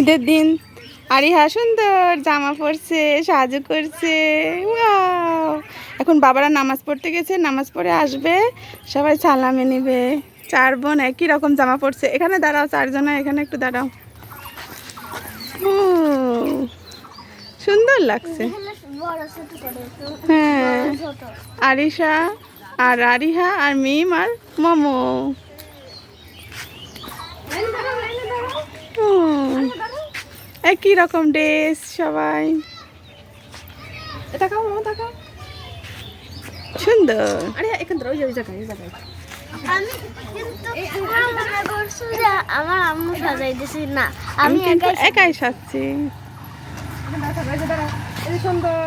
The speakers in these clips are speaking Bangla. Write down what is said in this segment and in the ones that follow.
ঈদের দিন। আরিহা সুন্দর, জামা পরছে, সাজু করছে! এখন বাবারা নামাজ পড়তে গেছে, নামাজ পড়ে আসবে, সবাই সালামে নিবে। চার বোন একই রকম জামা পড়ছে এখানে দাঁড়াও, চারজনা এখানে একটু দাঁড়াও। সুন্দর লাগছে। হ্যাঁ আরিশা আর আরিহা আর মিম আর মোমো ও, একই রকম ড্রেস সবাই। এটা তাকাও সুন্দর। আরে এখান থেকে ওই জায়গায় ওই জায়গায়। আমি কিন্তু মনে করছি যে আমার আম্মু সাজাই দিছি না আমি একাই একাই সাজছি। সুন্দর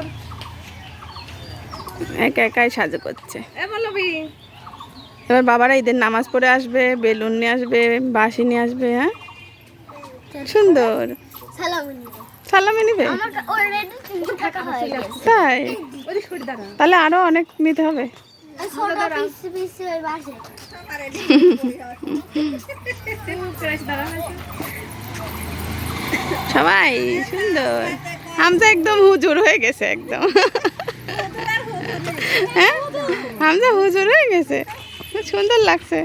একা একাই সাজু করছে। এবার বাবারা ঈদের নামাজ পড়ে আসবে বেলুন নিয়ে আসবে বাসি নিয়ে আসবে হ্যাঁ? সুন্দর। সালাম নিব। হয়ে তাই? তাহলে আরও অনেক নিতে হবে। সবাই সুন্দর। হামজা একদম হুজুর হয়ে গেছে একদম। হ্যাঁ? হামজা হুজুর হয়ে গেছে। খুব সুন্দর লাগছে।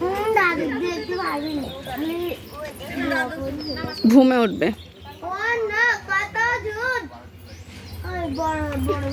হুম, দাদু দেখতে পারবি না আমি ঘুমে উঠবে। ও না কত জুন? ওই বড় বড়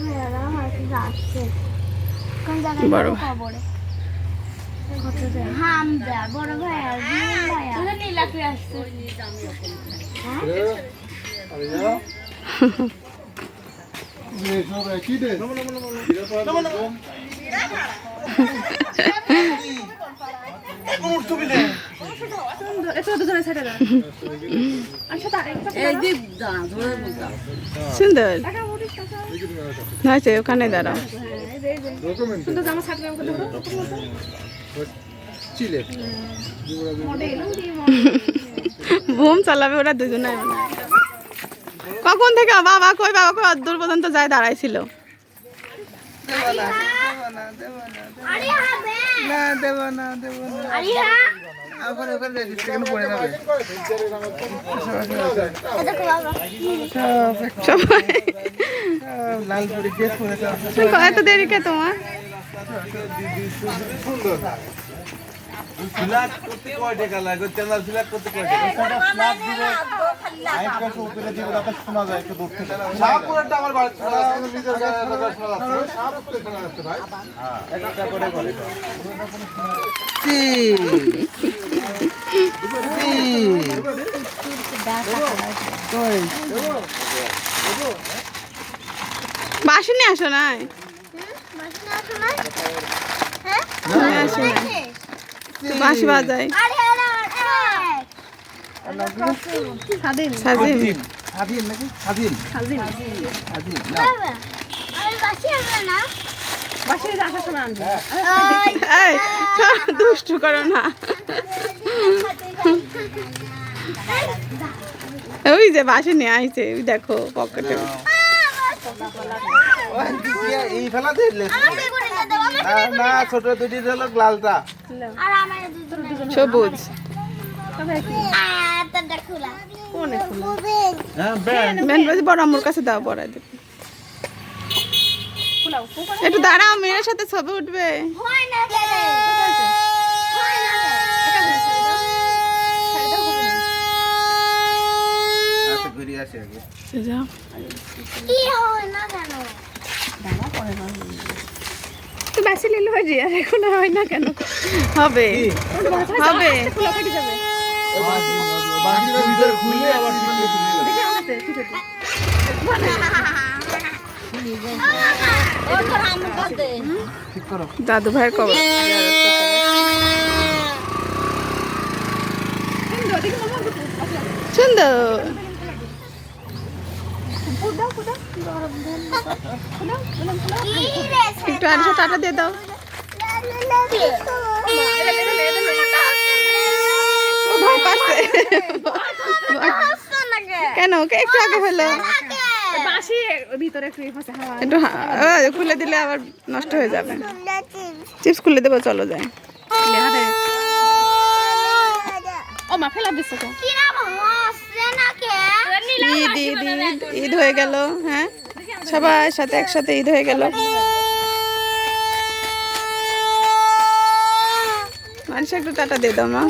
সুন্দর ওখানে দাঁড়াও বুম চালাবে ওরা দুজনে কখন থেকে বাবা কই বাবা কই অদ্দূর পর্যন্ত যায় দাঁড়াইছিল না দেব না দেব না এত দেরি কে তোমার? ফ্ল্যাট করতে কয় টাকা লাগে চ্যানেল ফ্ল্যাট করতে কয় টাকা ফ্ল্যাট দিবে লাইট কাছে উপরে দিবে তাতে শোনা যায় একটু দূর থেকে সাপুরটা আমার বাড়ি নিজের গায়ে লাগা শোনা যাচ্ছে সাপুরে শোনা যাচ্ছে ভাই একটা করে করে বাসি নিয়ে আসো নাই হ্যাঁ আসো নাই বাঁশি সাজিম নাকি? আমি বাসি না। বাসে সময় আনবে। ওই এই দুষ্টু করো না। ওই যে বাসি নিয়ে আইছে ওই দেখো পকেটে। এই ফেলা দিলে আমার বেগুনি দাও আমার না ছোট দুটি হলো লালটা। আর আমার দুজন সবুজ। হ্যাঁ মেন বাজি বড় আম্মুর কাছে দাও একটু দাঁড়াও মেয়ের সাথে ছবি উঠবে হয় না রে হয় না আসে আগে। তো হয়ে যায় আর এখন হয় না কেন? হবে। বাকিটা ভিতরে খুলে আবার ঠিক দাদু ভাইয়ের কবর সুন্দর একটু আড়শো টাকা দিয়ে দাও। কেন? ওকে একটু আগে হলো। একটু খুলে দিলে আবার নষ্ট হয়ে যাবে। চিপস খুলে দেবো চলো যাই। দেয় ও মা ফেলা দিচ্ছে তো কীরকম হচ্ছে না কে ঈদ ঈদ ঈদ ঈদ হয়ে গেল হ্যাঁ? সবাই সাথে একসাথে ঈদ হয়ে গেল। মানুষ একটু টাটা দিয়ে দাও, মা।